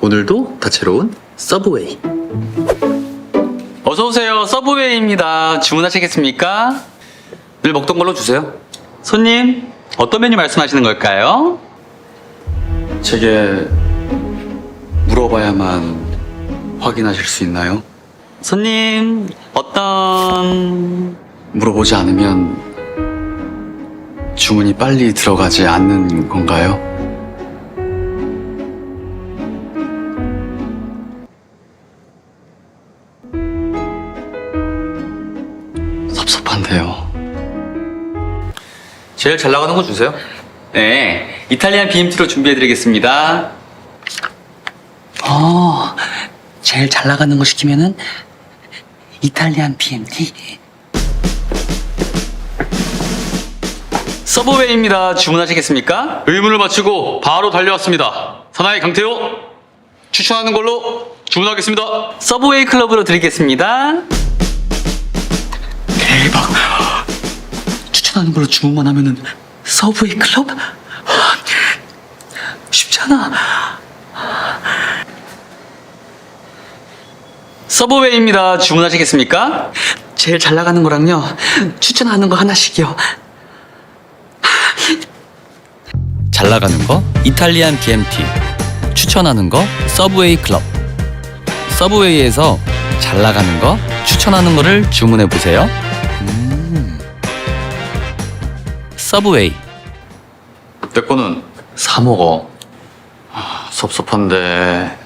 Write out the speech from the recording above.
오늘도 다채로운 서브웨이. 어서 오세요. 서브웨이입니다. 주문하시겠습니까? 늘 먹던 걸로 주세요. 손님, 어떤 메뉴 말씀하시는 걸까요? 제게 물어봐야만 확인하실 수 있나요? 손님, 어떤 물어보지 않으면 주문이 빨리 들어가지 않는 건가요? 섭섭한데요. 제일 잘 나가는 거 주세요. 네, 이탈리안 BMT로 준비해드리겠습니다. 어, 제일 잘 나가는 거 시키면은 이탈리안 BMT. 서브웨이입니다. 주문하시겠습니까? 의문을 마치고 바로 달려왔습니다. 사나이 강태호 추천하는 걸로 주문하겠습니다. 서브웨이 클럽으로 드리겠습니다. 하는 걸로 주문만 하면은 서브웨이 클럽? 쉽지 않아. 서브웨이입니다. 주문하시겠습니까? 제일 잘 나가는 거랑요. 추천하는 거 하나씩이요. 잘 나가는 거 이탈리안 BMT 추천하는 거 서브웨이 클럽 서브웨이에서 잘 나가는 거 추천하는 거를 주문해 보세요. 서브웨이 내 거는? 사 먹어. 아, 섭섭한데